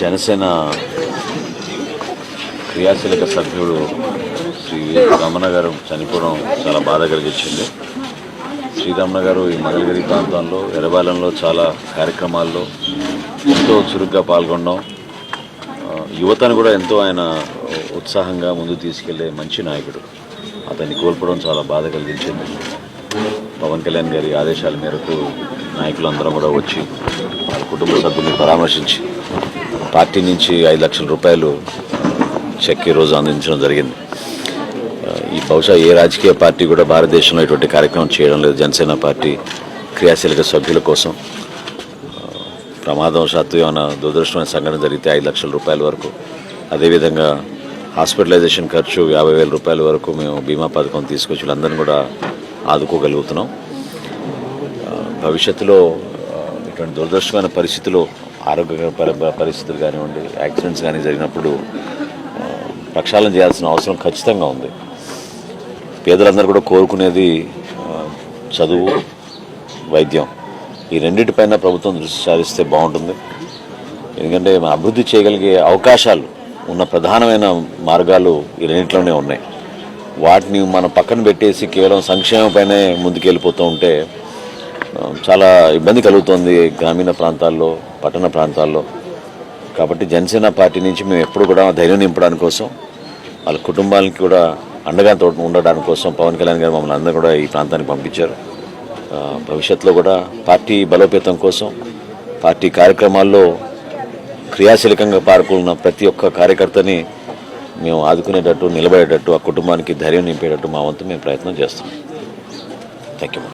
జనసేన క్రియాశీలక సభ్యుడు శ్రీ రమణ గారు చనిపోవడం చాలా బాధ కలిగించింది. శ్రీరమణ గారు ఈ మంగళగిరి ప్రాంతంలో ఎర్రబాలెంలో చాలా కార్యక్రమాల్లో ఎంతో చురుగ్గా పాల్గొనడం యువతను కూడా ఎంతో ఆయన ఉత్సాహంగా ముందు తీసుకెళ్ళే మంచి నాయకుడు. అతన్ని కోల్పోవడం చాలా బాధ కలిగించింది. పవన్ కళ్యాణ్ గారి ఆదేశాల మేరకు నాయకులందరం కూడా వచ్చి వాళ్ళ కుటుంబ సభ్యుల్ని పరామర్శించి పార్టీ నుంచి ఐదు లక్షల రూపాయలు చెక్ ఈరోజు అందించడం జరిగింది. ఈ బహుశా ఏ రాజకీయ పార్టీ కూడా భారతదేశంలో ఇటువంటి కార్యక్రమం చేయడం లేదు. జనసేన పార్టీ క్రియాశీలక సభ్యుల కోసం. ప్రమాదం ప్రమాదవశాత్తు ఏమైనా దురదృష్టమైన సంఘటన జరిగితే ఐదు లక్షల రూపాయల వరకు. అదేవిధంగా హాస్పిటలైజేషన్ ఖర్చు యాభై వేల రూపాయల వరకు మేము బీమా పథకం తీసుకొచ్చి వీళ్ళందరినీ కూడా ఆదుకోగలుగుతున్నాం. భవిష్యత్తులో ఇటువంటి దురదృష్టమైన పరిస్థితిలో ఆరోగ్య పరి- పరిస్థితులు కానివ్వండి యాక్సిడెంట్స్ కానీ జరిగినప్పుడు ప్రక్షాళన చేయాల్సిన అవసరం ఖచ్చితంగా ఉంది. పేదలందరూ కూడా కోరుకునేది చదువు వైద్యం. ఈ రెండింటిపైన ప్రభుత్వం దృష్టి సారిస్తే బాగుంటుంది. ఎందుకంటే అభివృద్ధి చేయగలిగే అవకాశాలు ఉన్న ప్రధానమైన మార్గాలు ఈ రెండింటిలోనే ఉన్నాయి. వాటిని మనం పక్కన పెట్టేసి కేవలం సంక్షేమంపైనే ముందుకెళ్ళిపోతూ ఉంటే Um, చాలా ఇబ్బంది కలుగుతుంది గ్రామీణ ప్రాంతాల్లో పట్టణ ప్రాంతాల్లో. కాబట్టి జనసేన పార్టీ నుంచి మేము ఎప్పుడు కూడా ధైర్యం నింపడానికి కోసం వాళ్ళ కుటుంబాలకి కూడా అండగా తోట ఉండడానికి కోసం పవన్ కళ్యాణ్ గారు మమ్మల్ని అందరూ కూడా ఈ ప్రాంతానికి పంపించారు. Uh, భవిష్యత్తులో కూడా పార్టీ బలోపేతం కోసం పార్టీ కార్యక్రమాల్లో క్రియాశీలకంగా పాల్గొన్న ప్రతి ఒక్క కార్యకర్తని మేము ఆదుకునేటట్టు నిలబడేటట్టు ఆ కుటుంబానికి ధైర్యం నింపేటట్టు మా వంతు మేము ప్రయత్నం చేస్తాం థ్యాంక్ యూ